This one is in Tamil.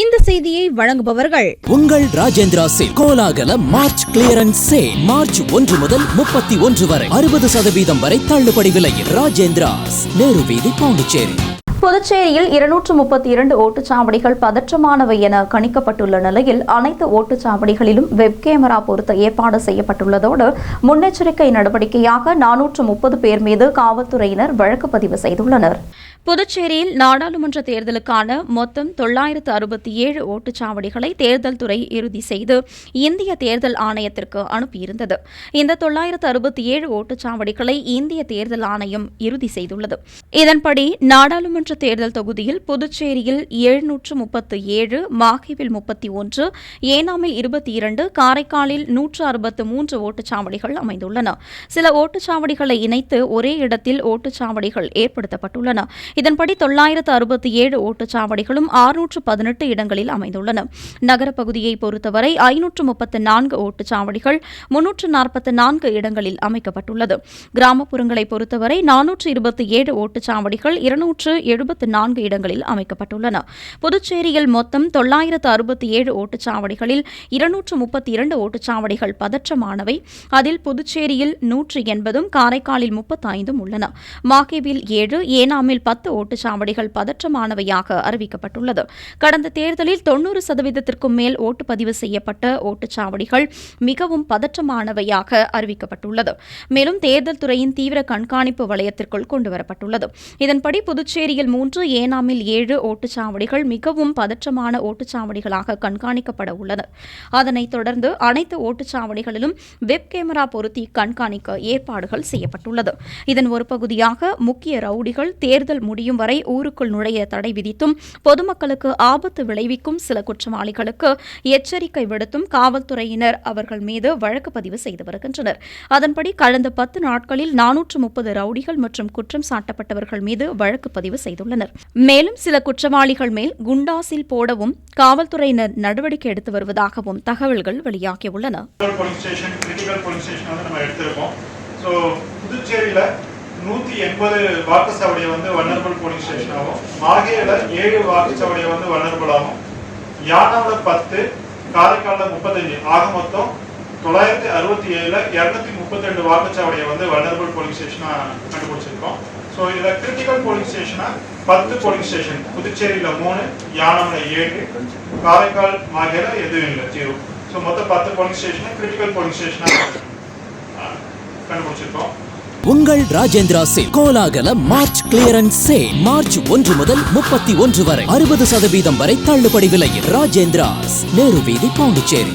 இந்த செய்தியை வழங்குபவர்கள் உங்கள் ராஜேந்திரா சில் கோலாகல மார்ச் கிளியரன்ஸ் சேல் மார்ச் ஒன்று முதல் முப்பத்தி ஒன்று வரை. அறுபது சதவீதம் வரை தள்ளுபடி விலையில் ராஜேந்திராஸ் நேரு வீதி பாண்டிச்சேரி. புதுச்சேரியில் இருநூற்று முப்பத்தி இரண்டு ஓட்டுச்சாவடிகள் பதற்றமானவை என கணிக்கப்பட்டுள்ள நிலையில் அனைத்து ஓட்டுச்சாவடிகளிலும் வெப் கேமரா பொருத்த ஏற்பாடு செய்யப்பட்டுள்ளதோடு முன்னெச்சரிக்கை நடவடிக்கையாக நானூற்று முப்பது பேர் மீது காவல்துறையினர் வழக்கு பதிவு செய்துள்ளனர். புதுச்சேரியில் நாடாளுமன்ற தேர்தலுக்கான மொத்தம் தொள்ளாயிரத்து அறுபத்தி ஏழு ஓட்டுச்சாவடிகளை தேர்தல் துறை இறுதி செய்து இந்திய தேர்தல் ஆணையத்திற்கு அனுப்பியிருந்தது. இந்த தொள்ளாயிரத்து அறுபத்தி ஏழு ஓட்டுச்சாவடிகளை இந்திய தேர்தல் ஆணையம் இறுதி செய்துள்ளது. இதன்படி நாடாளுமன்ற தேர்தல் தொகுதியில் புதுச்சேரியில் எழுநூற்று முப்பத்து ஏழு மாஹேவில் முப்பத்தி ஒன்று ஏனாமில் இருபத்தி இரண்டு காரைக்காலில் நூற்று அறுபத்து மூன்று ஓட்டுச்சாவடிகள் அமைந்துள்ளன. சில ஓட்டுச்சாவடிகளை இணைத்து ஒரே இடத்தில் ஓட்டுச்சாவடிகள் ஏற்படுத்தப்பட்டுள்ளன. இதன்படி தொள்ளாயிரத்து அறுபத்தி ஏழு ஓட்டுச்சாவடிகளும் ஆறுநூற்று பதினெட்டு இடங்களில் அமைந்துள்ளன. நகரப்பகுதியை பொறுத்தவரை ஐநூற்று முப்பத்து நான்கு ஓட்டுச்சாவடிகள் முன்னூற்று நாற்பத்து நான்கு இடங்களில் அமைக்கப்பட்டுள்ளது. கிராமப்புறங்களை பொறுத்தவரை நானூற்று இருபத்தி ஏழு ஓட்டுச்சாவடிகள் இருநூற்று எழுபத்து நான்கு இடங்களில் அமைக்கப்பட்டுள்ளன. புதுச்சேரியில் மொத்தம் தொள்ளாயிரத்து அறுபத்தி ஏழு ஓட்டுச்சாவடிகளில் இருநூற்று முப்பத்தி இரண்டு ஓட்டுச்சாவடிகள் பதற்றமானவை. அதில் புதுச்சேரியில் நூற்று எண்பதும் காரைக்காலில் முப்பத்தைந்தும் உள்ளன. மாகேவில் ஏழு ஏனாமில் பத்து ஓட்டுச்சாவடிகள் பதற்றமானவையாக அறிவிக்கப்பட்டுள்ளது. கடந்த தேர்தலில் தொன்னூறு சதவீதத்திற்கும் மேல் ஓட்டுப்பதிவு செய்யப்பட்ட ஓட்டுச்சாவடிகள் மிகவும் பதற்றமானவையாக அறிவிக்கப்பட்டுள்ளது. மேலும் தேர்தல் துறையின் தீவிர கண்காணிப்பு வளையத்திற்குள் கொண்டுவரப்பட்டுள்ளது. இதன்படி புதுச்சேரியில் மூன்று ஏனாமில் ஏழு ஓட்டுச்சாவடிகள் மிகவும் பதற்றமான ஓட்டுச்சாவடிகளாக கண்காணிக்கப்பட உள்ளன. அதனைத் தொடர்ந்து அனைத்து ஓட்டுச்சாவடிகளிலும் வெப் கேமரா பொருத்தி கண்காணிக்க ஏற்பாடுகள் செய்யப்பட்டுள்ளது. இதன் ஒரு பகுதியாக முக்கிய ரவுடிகள் தேர்தல் முடியும் வரை ஊருக்குள் நுழைய தடை விதித்தும் பொதுமக்களுக்கு ஆபத்து விளைவிக்கும் சில குற்றவாளிகளுக்கு எச்சரிக்கை விடுத்தும் காவல்துறையினர் அவர்கள் மீது வழக்கு பதிவு செய்து வருகின்றனர். அதன்படி கடந்த பத்து நாட்களில் நானூற்று முப்பது ரவுடிகள் மற்றும் குற்றம் சாட்டப்பட்டவர்கள் மீது வழக்கு பதிவு செய்து செய்துள்ளனர் மேலும் சில குற்றவாளிகள் மேல் குண்டாசில் போடவும் காவல்துறையினர் நடவடிக்கை எடுத்து வருவதாகவும் தகவல்கள் வெளியாகியுள்ளன. ஸோ புதுச்சேரியில் நூற்றி எண்பது வாக்குச்சாவடியை வந்து போலீஸ் மாகேல ஏழு வாக்குச்சாவடியை வந்து யானாவில் பத்து காரைக்காலில் முப்பத்தஞ்சு. ஆக மொத்தம் தொள்ளாயிரத்தி அறுபத்தி ஏழுல இரநூத்தி முப்பத்தி ரெண்டு வாக்குச்சாவடியை வந்து வல்னரபிள் போலீஸ் ஸ்டேஷனாக கண்டுபிடிச்சிருக்கோம். ஸோ இதில் கிரிட்டிக்கல் போலீஸ் ஸ்டேஷனாக பத்து போலீஸ் ஸ்டேஷன் புதுச்சேரியில் மூணு யானமில் ஏழு காரைக்கால் மாகேல எதுவும் இல்லை ஜீரோ. ஸோ மொத்தம் பத்து போலீஸ் ஸ்டேஷனை கிரிட்டிக்கல் போலீஸ் ஸ்டேஷனாக கண்டுபிடிச்சிருக்கோம். உங்கள் ராஜேந்திரா சேல் கோலாகல மார்ச் கிளியரன்ஸ் சேல் மார்ச் ஒன்று முதல் முப்பத்தி ஒன்று வரை அறுபது சதவீதம் வரை தள்ளுபடி விலையில் ராஜேந்திராஸ் நேரு வீதி பாண்டிச்சேரி.